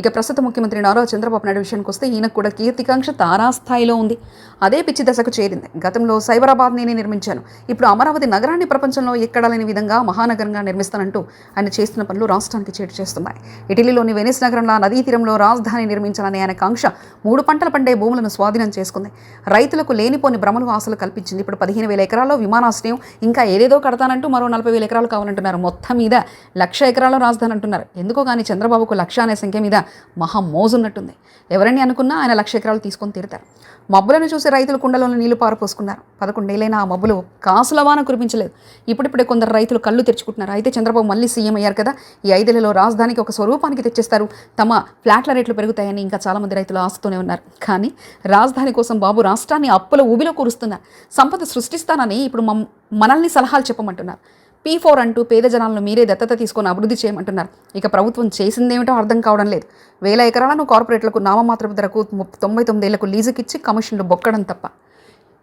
ఇక ప్రస్తుత ముఖ్యమంత్రి నారా చంద్రబాబు నాయుడు విషయానికి వస్తే ఈయనకు కూడా కీర్తికాంక్ష తారాస్థాయిలో ఉంది. అదే పిచ్చి దశకు చేరింది. గతంలో సైబరాబాద్ నేనే నిర్మించాను. ఇప్పుడు అమరావతి నగరాన్ని ప్రపంచంలో ఎక్కడా లేని విధంగా మహానగరంగా నిర్మిస్తానంటూ ఆయన చేస్తున్న పనులు రాష్ట్రానికి చేటు చేస్తున్నాయి. ఇటలీలోని వెనిస్ నగరంలో నదీ తీరంలో రాజధాని నిర్మించాలనే ఆయన కాంక్ష మూడు పంటలు పండే భూములను స్వాధీనం చేసుకుంది. రైతులకు లేనిపోని భ్రమలు ఆశలు కల్పించింది. ఇప్పుడు పదిహేను వేల ఎకరాల్లో విమానాశ్రయం ఇంకా ఏదేదో కడతానంటూ మరో నలభై వేల ఎకరాలు కావాలంటున్నారు. మొత్తం మీద లక్ష ఎకరాల రాజధాని అంటున్నారు. ఎందుకో కానీ చంద్రబాబుకు లక్ష అనే సంఖ్య మీద మహా మోజున్నట్టుంది. ఎవరని అనుకున్నా ఆయన లక్ష ఎకరాలు తీసుకొని తీరుతారు. మబ్బులను చూసి రైతులు కుండలోని నీళ్ళు పారపోసుకున్నారు. పదకొండేళ్ళైనా ఆ మబ్బులు కాసుల వాన కురిపించలేదు. ఇప్పుడిప్పుడే కొందరు రైతులు కళ్ళు తెరుచుకుంటున్నారు. అయితే చంద్రబాబు మళ్ళీ సీఎం అయ్యారు కదా. ఈ ఐదేళ్ళలో రాజధానికి ఒక స్వరూపానికి తెచ్చేస్తారు. తమ ఫ్లాట్ల రేట్లు పెరుగుతాయని ఇంకా చాలామంది రైతులు ఆశతోనే ఉన్నారు. కానీ రాజధాని కోసం బాబు రాష్ట్రాన్ని అప్పుల ఊబిలో కూరుస్తున్నారు. సంపద సృష్టిస్తానని ఇప్పుడు మనల్ని సలహాలు చెప్పమంటున్నారు. పీ ఫోర్ అంటూ పేద జనాలను మీరే దత్తత తీసుకొని అభివృద్ధి చేయమంటున్నారు. ఇక ప్రభుత్వం చేసిందేమిటో అర్థం కావడం లేదు. వేల ఎకరాలను కార్పొరేట్లకు నామమాత్రపు ధరకు ముప్ప- తొంభై తొమ్మిదేళ్ళకు లీజుకిచ్చి కమిషన్లు బొక్కడం తప్ప.